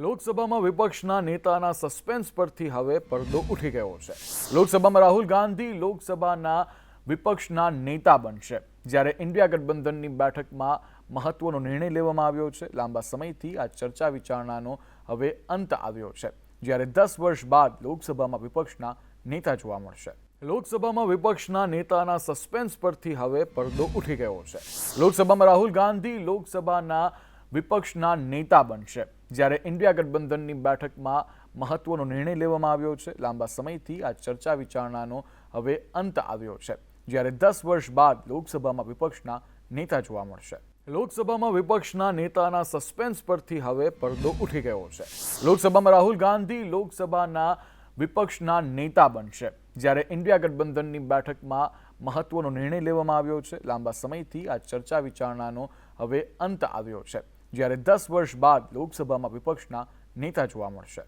લોકસભામાં વિપક્ષના નેતાના સસ્પેન્સ પરથી હવે પડદો ઉઠી ગયો છે. લોકસભામાં રાહુલ ગાંધી લોકસભાના વિપક્ષના નેતા બનશે. જ્યારે ઇન્ડિયા ગઠબંધનની બેઠકમાં મહત્વનો નિર્ણય લેવામાં આવ્યો છે. લાંબા સમયથી આ ચર્ચા વિચારણાનો હવે અંત આવ્યો છે. જ્યારે દસ વર્ષ બાદ લોકસભામાં વિપક્ષના નેતા જોવા મળશે. લોકસભામાં વિપક્ષના નેતાના સસ્પેન્સ પરથી હવે પડદો ઉઠી ગયો છે. લોકસભામાં રાહુલ ગાંધી લોકસભાના વિપક્ષના નેતા બનશે. જ્યારે ઇન્ડિયા ગઠબંધનની બેઠકમાં મહત્વનો નિર્ણય લેવામાં આવ્યો છે. લાંબા સમયથી આ ચર્ચા વિચારણાનો હવે અંત આવ્યો છે. જ્યારે દસ વર્ષ બાદ લોકસભામાં વિપક્ષના નેતા જોવા મળશે. લોકસભામાં વિપક્ષના નેતાના સસ્પેન્સ પરથી હવે પડદો ઉઠી ગયો છે. લોકસભામાં રાહુલ ગાંધી લોકસભાના વિપક્ષના નેતા બનશે. જ્યારે ઇન્ડિયા ગઠબંધનની બેઠકમાં મહત્વનો નિર્ણય લેવામાં આવ્યો છે. લાંબા સમયથી આ ચર્ચા વિચારણાનો હવે અંત આવ્યો છે. જ્યારે દસ વર્ષ બાદ લોકસભામાં વિપક્ષના નેતા જોવા મળશે.